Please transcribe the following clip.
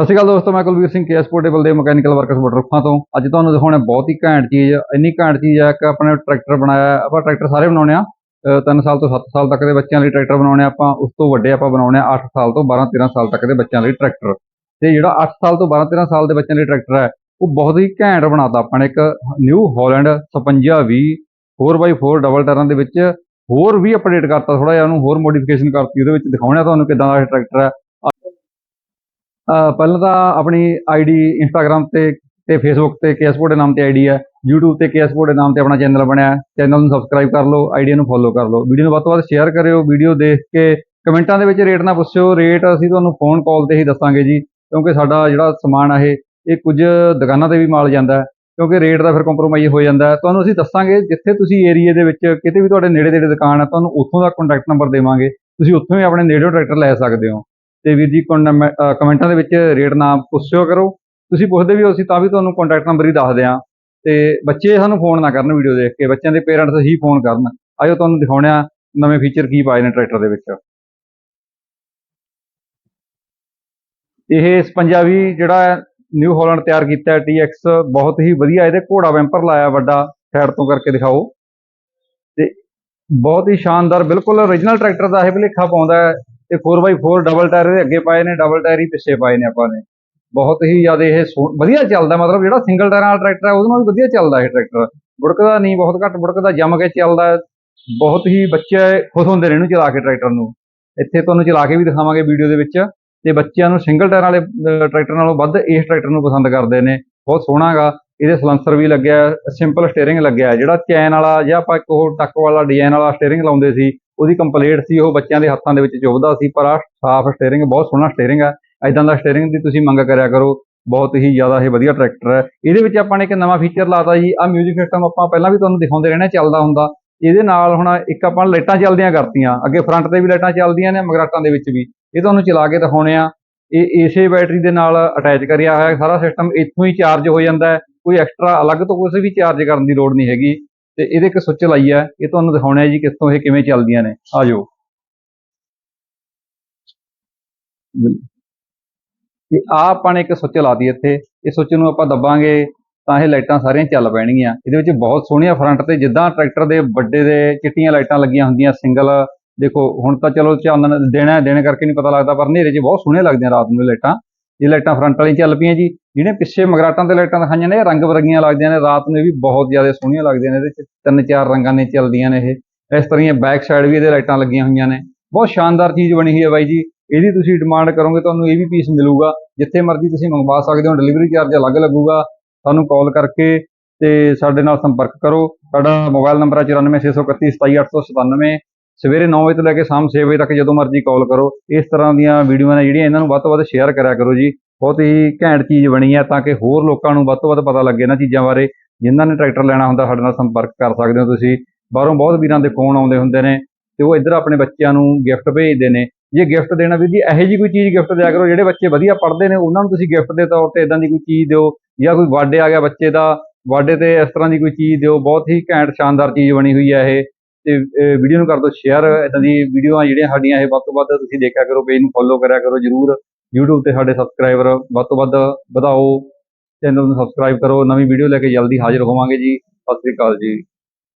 ਸਤਿ ਸ਼੍ਰੀ ਅਕਾਲ ਦੋਸਤੋ, ਮੈਂ ਕੁਲਵੀਰ ਸਿੰਘ ਕੇਐਸ ਪੋਰਟੇਬਲ ਦੇ ਮਕੈਨੀਕਲ ਵਰਕਸ ਬਟਰਫਾਂ ਤੋਂ। ਅੱਜ ਤੁਹਾਨੂੰ ਦਿਖਾਉਣਾ ਬਹੁਤ ਹੀ ਘੈਂਟ ਚੀਜ਼, ਇੰਨੀ ਘੈਂਟ ਚੀਜ਼ ਹੈ ਕਿ ਆਪਣੇ ਟਰੈਕਟਰ ਬਣਾਇਆ, ਆਪਾਂ ਟਰੈਕਟਰ ਸਾਰੇ ਬਣਾਉਣੇ ਆ। 3 ਸਾਲ ਤੋਂ 7 ਸਾਲ ਤੱਕ ਦੇ ਬੱਚਿਆਂ ਲਈ ਟਰੈਕਟਰ ਬਣਾਉਣੇ ਆ ਆਪਾਂ, ਉਸ ਤੋਂ ਵੱਡੇ ਆਪਾਂ ਬਣਾਉਣੇ ਆ 8 ਸਾਲ ਤੋਂ 12 13 ਸਾਲ ਤੱਕ ਦੇ ਬੱਚਿਆਂ ਲਈ ਟਰੈਕਟਰ। ਤੇ ਜਿਹੜਾ 8 ਸਾਲ ਤੋਂ 12 13 ਸਾਲ ਦੇ ਬੱਚਿਆਂ ਲਈ ਟਰੈਕਟਰ ਹੈ ਉਹ ਬਹੁਤ ਹੀ ਘੈਂਟ ਬਣਾਤਾ ਆਪਾਂ ਨੇ ਇੱਕ ਨਿਊ ਹਾਲੈਂਡ 5620 4x4 ਡਬਲ ਟਾਇਰਾਂ ਦੇ ਵਿੱਚ ਹੋਰ ਵੀ ਅਪਡੇਟ ਕਰਤਾ ਥੋੜਾ ਜਿਹਾ ਉਹਨੂੰ, ਹੋਰ ਮੋਡੀਫਿਕੇਸ਼ਨ ਕਰਤੀ, ਉਹਦੇ ਵਿੱਚ ਦਿਖਾਉਣਾ ਤੁਹਾਨੂੰ ਕਿਦਾਂ ਦਾ ਇਹ ਟਰੈਕਟਰ ਹੈ ਪਹਿਲਾਂ ਤਾਂ ਆਪਣੀ ਆਈਡੀ ਇੰਸਟਾਗ੍ਰam ਤੇ ਤੇ ਫੇਸਬੁੱਕ ਤੇ ਕੇਐਸਪੋਰਟ ਦੇ ਨਾਮ ਤੇ ਆਈਡੀ ਹੈ। YouTube ਤੇ ਕੇਐਸਪੋਰਟ ਦੇ ਨਾਮ ਤੇ ਆਪਣਾ ਚੈਨਲ ਬਣਿਆ ਚੈਨਲ ਨੂੰ ਸਬਸਕ੍ਰਾਈਬ ਕਰ ਲਓ ਆਈਡੀ ਨੂੰ ਫੋਲੋ ਕਰ ਲਓ। ਵੀਡੀਓ ਨੂੰ ਵੱਧ ਤੋਂ ਵੱਧ ਸ਼ੇਅਰ ਕਰਿਓ, ਵੀਡੀਓ ਦੇਖ ਕੇ ਕਮੈਂਟਾਂ ਦੇ ਵਿੱਚ ਰੇਟ ਨਾ ਪੁੱਛਿਓ। ਰੇਟ ਅਸੀਂ ਤੁਹਾਨੂੰ ਫੋਨ ਕਾਲ ਤੇ ਹੀ ਦੱਸਾਂਗੇ ਜੀ, ਕਿਉਂਕਿ ਸਾਡਾ ਜਿਹੜਾ ਸਮਾਨ ਹੈ ਇਹ ਕੁਝ ਦੁਕਾਨਾਂ ਤੇ ਵੀ ਮਾਲ ਜਾਂਦਾ ਕਿਉਂਕਿ ਰੇਟ ਦਾ ਫਿਰ ਕੰਪਰੋਮਾਈਜ਼ ਹੋ ਜਾਂਦਾ ਤੁਹਾਨੂੰ ਅਸੀਂ ਦੱਸਾਂਗੇ, ਜਿੱਥੇ ਤੁਸੀਂ ਏਰੀਆ ਦੇ ਵਿੱਚ ਕਿਤੇ ਵੀ ਤੁਹਾਡੇ ਨੇੜੇ ਤੇੜੇ ਦੁਕਾਨ ਹੈ, ਤੁਹਾਨੂੰ ਉੱਥੋਂ ਦਾ ਕੰਟੈਕਟ ਨੰਬਰ ਦੇਵਾਂਗੇ। ਤੁਸੀਂ ਉੱਥੋਂ ਹੀ ਆਪਣੇ ਨੇੜੇ ਟਰੈਕਟਰ ਲੈ ਸਕਦੇ ਹੋ। ਤੇ ਵੀਰ ਜੀ ਕੌਣ- ਕਮੈਂਟਾਂ ਦੇ ਵਿੱਚ ਰੇਟ ਨਾ ਪੁੱਛਿਓ ਕਰੋ। ਤੁਸੀਂ ਪੁੱਛਦੇ ਵੀ ਹੋ, ਅਸੀਂ ਤਾਂ ਵੀ ਤੁਹਾਨੂੰ ਕੰਟੈਕਟ ਨੰਬਰ ਹੀ ਦੱਸਦੇ ਹਾਂ। ਤੇ ਬੱਚੇ ਸਾਨੂੰ ਫੋਨ ਨਾ ਕਰਨ ਵੀਡੀਓ ਦੇਖ ਕੇ, ਬੱਚਿਆਂ ਦੇ ਪੇਰੈਂਟਸ ਹੀ ਫੋਨ ਕਰਨ। ਆਇਓ ਤੁਹਾਨੂੰ ਦਿਖਾਉਣੇ ਆ ਨਵੇਂ ਫੀਚਰ ਕੀ ਪਾਏ ਨੇ ਟਰੈਕਟਰ ਦੇ ਵਿੱਚ। ਇਹ 55 ਜਿਹੜਾ ਨਿਊ ਹਾਲੈਂਡ ਤਿਆਰ ਕੀਤਾ ਹੈ TX ਬਹੁਤ ਹੀ ਵਧੀਆ ਇਹਦੇ ਘੋੜਾ ਵੈਂਪਰ ਲਾਇਆ ਵੱਡਾ ਸਾਈਡ ਤੋਂ ਕਰਕੇ ਦਿਖਾਓ। ਤੇ ਬਹੁਤ ਹੀ ਸ਼ਾਨਦਾਰ, ਬਿਲਕੁਲ origignal ਟਰੈਕਟਰ ਦਾ ਇਹ ਭੁਲੇਖਾ ਪਾਉਂਦਾ ਤੇ 4x4 ਡਬਲ ਟਾਇਰ ਦੇ ਅੱਗੇ ਪਾਏ ਨੇ ਡਬਲ ਟਾਇਰ ਹੀ ਪਿੱਛੇ ਪਾਏ ਨੇ ਆਪਾਂ ਨੇ। ਬਹੁਤ ਹੀ ਜ਼ਿਆਦਾ ਇਹ ਸੋ- ਵਧੀਆ ਚੱਲਦਾ ਮਤਲਬ ਜਿਹੜਾ ਸਿੰਗਲ ਟਾਇਰਾਂ ਵਾਲਾ ਟਰੈਕਟਰ ਹੈ, ਉਹਦੇ ਨਾਲ ਵੀ ਵਧੀਆ ਚੱਲਦਾ ਇਹ ਟਰੈਕਟਰ ਬੁੜਕਦਾ ਨਹੀਂ, ਬਹੁਤ ਘੱਟ ਬੁੜਕਦਾ, ਜੰਮ ਕੇ ਚੱਲਦਾ। ਬਹੁਤ ਹੀ ਬੱਚੇ ਖੁਸ਼ ਹੁੰਦੇ ਨੇ ਇਹਨੂੰ ਚਲਾ ਕੇ ਟਰੈਕਟਰ ਨੂੰ। ਇੱਥੇ ਤੁਹਾਨੂੰ ਚਲਾ ਕੇ ਵੀ ਦਿਖਾਵਾਂਗੇ ਵੀਡੀਓ ਦੇ ਵਿੱਚ। ਤੇ ਬੱਚਿਆਂ ਨੂੰ ਸਿੰਗਲ ਟਾਇਰ ਵਾਲੇ ਟਰੈਕਟਰ ਨਾਲੋਂ ਵੱਧ ਇਸ ਟਰੈਕਟਰ ਨੂੰ ਪਸੰਦ ਕਰਦੇ ਨੇ। ਬਹੁਤ ਸੋਹਣਾ ਗਾ। ਇਹਦੇ ਸਲੈਂਸਰ ਵੀ ਲੱਗਿਆ ਸਿੰਪਲ ਸਟੀਅਰਿੰਗ ਲੱਗਿਆ। ਜਿਹੜਾ ਚੈਨ ਵਾਲਾ, ਜਾਂ ਆਪਾਂ ਇੱਕ ਹੋਰ ਟੱਕ ਵਾਲਾ ਡਿਜ਼ਾਈਨ ਵਾਲਾ ਸਟੀਅਰਿੰਗ ਲਾਉਂਦੇ ਸੀ ਉਹਦੀ ਕੰਪਲੀਟ ਸੀ, ਉਹ ਬੱਚਿਆਂ ਦੇ ਹੱਥਾਂ ਦੇ ਵਿੱਚ ਚੁੱਭਦਾ ਸੀ, ਪਰ ਆਹ ਸਾਫ਼ ਸਟੀਅਰਿੰਗ ਬਹੁਤ ਸੋਹਣਾ ਸਟੀਅਰਿੰਗ ਹੈ ਐਦਾਂ ਦਾ ਸਟੀਅਰਿੰਗ ਦੀ ਤੁਸੀਂ ਮੰਗ ਕਰਿਆ ਕਰੋ, ਬਹੁਤ ਹੀ ਜ਼ਿਆਦਾ ਇਹ ਵਧੀਆ ਟਰੈਕਟਰ ਹੈ। ਇਹਦੇ ਵਿੱਚ ਆਪਾਂ ਨੇ ਇੱਕ ਨਵਾਂ ਫੀਚਰ ਲਾਤਾ ਜੀ ਆ ਮਿਊਜ਼ਿਕ ਸਿਸਟਮ ਆਪਾਂ ਪਹਿਲਾਂ ਵੀ ਤੁਹਾਨੂੰ ਦਿਖਾਉਂਦੇ ਰਹਿਣਾ ਚੱਲਦਾ ਹੁੰਦਾ। ਇਹਦੇ ਨਾਲ ਹੁਣ ਇੱਕ ਆਪਾਂ ਲਾਈਟਾਂ ਚੱਲਦੀਆਂ ਕਰਤੀਆਂ, ਅੱਗੇ ਫਰੰਟ ਤੇ ਵੀ ਲਾਈਟਾਂ ਚੱਲਦੀਆਂ ਨੇ ਮਗਰਾਟਾਂ ਦੇ ਵਿੱਚ ਵੀ। ਇਹ ਤੁਹਾਨੂੰ ਚਲਾ ਕੇ ਦਿਖਾਉਣੇ ਆ। ਇਹ ਏਸੇ ਬੈਟਰੀ ਦੇ ਨਾਲ ਅਟੈਚ ਕਰਿਆ ਹੋਇਆ ਸਾਰਾ ਸਿਸਟਮ ਇੱਥੋਂ ਹੀ ਚਾਰਜ ਹੋ ਜਾਂਦਾ ਕੋਈ ਐਕਸਟਰਾ ਅਲੱਗ ਤੋਂ ਕੁਝ ਵੀ ਚਾਰਜ ਕਰਨ ਦੀ ਲੋੜ ਨਹੀਂ ਹੈਗੀ। ਤੇ ਇਹਦੇ ਇੱਕ ਸੁੱਚ ਲਾਈ ਹੈ ਇਹ ਤੁਹਾਨੂੰ ਦਿਖਾਉਣਾ ਹੈ ਜੀ ਤੋਂ ਇਹ ਕਿਵੇਂ ਚੱਲਦੀਆਂ ਨੇ। ਆ ਜਾਓ। ਤੇ ਆ ਆਪਾਂ ਨੇ ਇੱਕ ਸੁੱਚ ਲਾਤੀ ਇੱਥੇ। ਇਹ ਸੁੱਚ ਨੂੰ ਆਪਾਂ ਦੱਬਾਂਗੇ ਤਾਂ ਇਹ ਲਾਈਟਾਂ ਸਾਰੀਆਂ ਚੱਲ ਪੈਣਗੀਆਂ। ਇਹਦੇ ਵਿੱਚ ਬਹੁਤ ਸੋਹਣੀਆਂ ਫਰੰਟ ਤੇ ਜਿੱਦਾਂ ਟਰੈਕਟਰ ਦੇ ਵੱਡੇ ਦੇ ਚਿੱਟੀਆਂ ਲਾਈਟਾਂ ਲੱਗੀਆਂ ਹੁੰਦੀਆਂ ਸਿੰਗਲ ਦੇਖੋ ਹੁਣ ਤਾਂ ਚਲੋ ਚਾਨਣ ਦੇਣਾ ਦੇਣ ਕਰਕੇ ਨਹੀਂ ਪਤਾ ਲੱਗਦਾ, ਪਰ ਹਨੇਰੇ 'ਚ ਬਹੁਤ ਸੋਹਣੀਆਂ ਲੱਗਦੀਆਂ ਰਾਤ ਨੂੰ ਲਾਈਟਾਂ। ਇਹ ਲਾਈਟਾਂ ਫਰੰਟ ਵਾਲੀ ਚੱਲ ਪਈਆਂ ਜੀ। ਜਿਹੜੇ ਪਿੱਛੇ ਮਗਰਾਟਾਂ ਤੇ ਲਾਈਟਾਂ ਦਿਖਾਈਆਂ ਨੇ, ਇਹ ਰੰਗ ਬਰੰਗੀਆਂ ਲੱਗਦੀਆਂ ਨੇ, ਰਾਤ ਨੂੰ ਇਹ ਵੀ ਬਹੁਤ ਜ਼ਿਆਦਾ ਸੋਹਣੀਆਂ ਲੱਗਦੀਆਂ ਨੇ, ਇਹਦੇ 'ਚ ਤਿੰਨ ਚਾਰ ਰੰਗਾਂ ਨੇ ਚੱਲਦੀਆਂ ਨੇ ਇਹ। ਇਸ ਤਰ੍ਹਾਂ ਹੀ ਬੈਕ ਸਾਈਡ ਵੀ ਇਹਦੇ ਲਾਈਟਾਂ ਲੱਗੀਆਂ ਹੋਈਆਂ ਨੇ। ਬਹੁਤ ਸ਼ਾਨਦਾਰ ਚੀਜ਼ ਬਣੀ ਹੋਈ ਹੈ ਬਾਈ ਜੀ। ਇਹਦੀ ਤੁਸੀਂ ਡਿਮਾਂਡ ਕਰੋਗੇ, ਤੁਹਾਨੂੰ ਇਹ ਵੀ ਪੀਸ ਮਿਲੂਗਾ। ਜਿੱਥੇ ਮਰਜ਼ੀ ਤੁਸੀਂ ਮੰਗਵਾ ਸਕਦੇ ਹੋ ਡਿਲੀਵਰੀ ਚਾਰਜ ਅਲੱਗ ਲੱਗੂਗਾ। ਸਾਨੂੰ ਕਾਲ ਕਰਕੇ ਤੇ ਸਾਡੇ ਨਾਲ ਸੰਪਰਕ ਕਰੋ। ਸਾਡਾ ਮੋਬਾਈਲ ਨੰਬਰ ਹੈ 9463127897 ਸਵੇਰੇ 9 ਵਜੇ ਤੋਂ ਲੈ ਕੇ ਸ਼ਾਮ 6 ਵਜੇ ਤੱਕ ਜਦੋਂ ਮਰਜ਼ੀ ਕਾਲ ਕਰੋ। ਇਸ ਤਰ੍ਹਾਂ ਦੀਆਂ ਵੀਡੀਓਆਂ ਨੇ ਜਿਹੜੀਆਂ, ਇਹਨਾਂ ਨੂੰ ਵੱਧ ਤੋਂ ਵੱਧ ਸ਼ੇਅਰ ਕਰਿਆ ਕਰੋ ਜੀ। ਬਹੁਤ ਹੀ ਘੈਂਟ ਚੀਜ਼ ਬਣੀ ਹੈ ਤਾਂ ਕਿ ਹੋਰ ਲੋਕਾਂ ਨੂੰ ਵੱਧ ਤੋਂ ਵੱਧ ਪਤਾ ਲੱਗੇ ਇਹਨਾਂ ਚੀਜ਼ਾਂ ਬਾਰੇ। ਜਿਨ੍ਹਾਂ ਨੇ ਟਰੈਕਟਰ ਲੈਣਾ ਹੁੰਦਾ, ਸਾਡੇ ਨਾਲ ਸੰਪਰਕ ਕਰ ਸਕਦੇ ਹੋ ਤੁਸੀਂ। ਬਾਹਰੋਂ ਬਹੁਤ ਵੀਰਾਂ ਦੇ ਫੋਨ ਆਉਂਦੇ ਹੁੰਦੇ ਨੇ ਤੇ ਉਹ ਇੱਧਰ ਆਪਣੇ ਬੱਚਿਆਂ ਨੂੰ ਗਿਫਟ ਭੇਜਦੇ ਨੇ। ਜੇ ਗਿਫਟ ਦੇਣਾ ਵੀ ਜੀ, ਇਹੋ ਜੀ ਕੋਈ ਚੀਜ਼ ਗਿਫਟ ਦਿਆ ਕਰੋ, ਜਿਹੜੇ ਬੱਚੇ ਵਧੀਆ ਪੜ੍ਹਦੇ ਨੇ, ਉਹਨਾਂ ਨੂੰ ਤੁਸੀਂ ਗਿਫਟ ਦੇ ਤੌਰ ਤੇ ਇਦਾਂ ਦੀ ਕੋਈ ਚੀਜ਼ ਦਿਓ ਜਾਂ ਕੋਈ ਬਰਥਡੇ ਆ ਗਿਆ ਬੱਚੇ ਦਾ ਬਰਥਡੇ ਤੇ ਇਸ ਤਰ੍ਹਾਂ ਦੀ ਕੋਈ ਚੀਜ਼ ਦਿਓ। ਬਹੁਤ ਹੀ ਘੈਂਟ, ਸ਼ਾਨਦਾਰ ਚੀਜ਼ ਬਣੀ ਹੋਈ ਹੈ ਇਹ। ਤੇ ਵੀਡੀਓ ਨੂੰ ਕਰ ਦਿਓ ਸ਼ੇਅਰ ਇਦਾਂ ਦੀ ਵੀਡੀਓਆਂ ਜਿਹੜੀਆਂ ਸਾਡੀਆਂ ਇਹ ਵੱਧ ਤੋਂ ਵੱਧ ਤੁਸੀਂ ਦੇਖਿਆ ਕਰੋ ਪੇਜ ਨੂੰ ਫੋਲੋ ਕਰਿਆ ਕਰੋ ਜਰੂਰ। YouTube ਤੇ ਸਾਡੇ ਸਬਸਕ੍ਰਾਈਬਰ ਵੱਧ ਤੋਂ ਵੱਧ ਵਧਾਓ ਚੈਨਲ ਨੂੰ ਸਬਸਕ੍ਰਾਈਬ ਕਰੋ, ਨਵੀਂ ਵੀਡੀਓ ਲੈ ਕੇ ਜਲਦੀ ਹਾਜ਼ਰ ਹੋਵਾਂਗੇ ਜੀ। ਸਤਿ ਸ੍ਰੀ ਅਕਾਲ ਜੀ।